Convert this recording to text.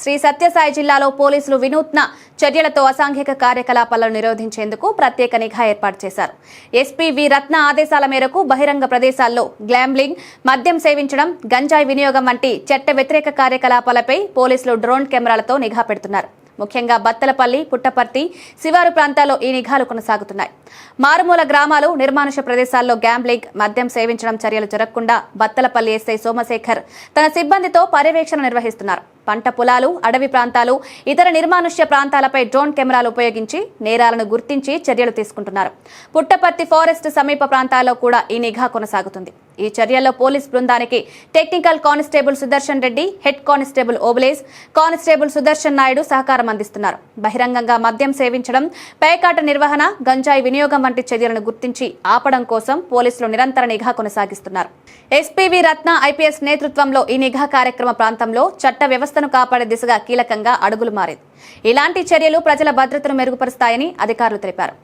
శ్రీ సత్యసాయి జిల్లాలో పోలీసులు వినూత్న చర్యలతో అసాంఘిక కార్యకలాపాలను నిరోధించేందుకు ప్రత్యేక నిఘా ఏర్పాటు చేశారు. ఎస్పీ వి రత్న ఆదేశాల మేరకు బహిరంగ ప్రదేశాల్లో గ్లాంబ్లింగ్ మద్యం సేవించడం గంజాయి వినియోగం వంటి చట్ట వ్యతిరేక కార్యకలాపాలపై పోలీసులు డ్రోన్ కెమెరాలతో నిఘా పెడుతున్నారు. ముఖ్యంగా బత్తలపల్లి పుట్టపర్తి శివారు ప్రాంతాల్లో ఈ నిఘాలు కొనసాగుతున్నాయి. మారుమూల గ్రామాలు నిర్మానుష ప్రదేశాల్లో గ్యాంబ్లింగ్ మద్యం సేవించడం చర్యలు జరగకుండా బత్తలపల్లి ఎస్ఐ సోమశేఖర్ తన సిబ్బందితో పర్యవేక్షణ నిర్వహిస్తున్నారు. పంట పొలాలు అడవి ప్రాంతాలు ఇతర నిర్మానుష్య ప్రాంతాలపై డ్రోన్ కెమెరాలు ఉపయోగించి నేరాలను గుర్తించి చర్యలు తీసుకుంటున్నారు. పుట్టపర్తి ఫారెస్ట్ సమీప ప్రాంతాల్లో కూడా ఈ నిఘా కొనసాగుతుంది. ఈ చర్యల్లో పోలీస్ బృందానికి technical constable Sudarshan Reddy head constable Obulesh constable Sudarshan Naidu సహకారం అందిస్తున్నారు. బహిరంగంగా మద్యం సేవించడం పేకాట నిర్వహణ గంజాయి వినియోగం వంటి చర్యలను గుర్తించి ఆపడం కోసం పోలీసులు నిరంతర నిఘా కొనసాగిస్తున్నారు. ఎస్పీవి రత్న ఐపీఎస్ నేతృత్వంలో ఈ నిఘా కార్యక్రమ ప్రాంతంలో చట్ట వ్యవస్థను కాపాడే దిశగా కీలకంగా అడుగులు మారింది. ఇలాంటి చర్యలు ప్రజల భద్రతను మెరుగుపరుస్తాయని అధికారులు తెలిపారు.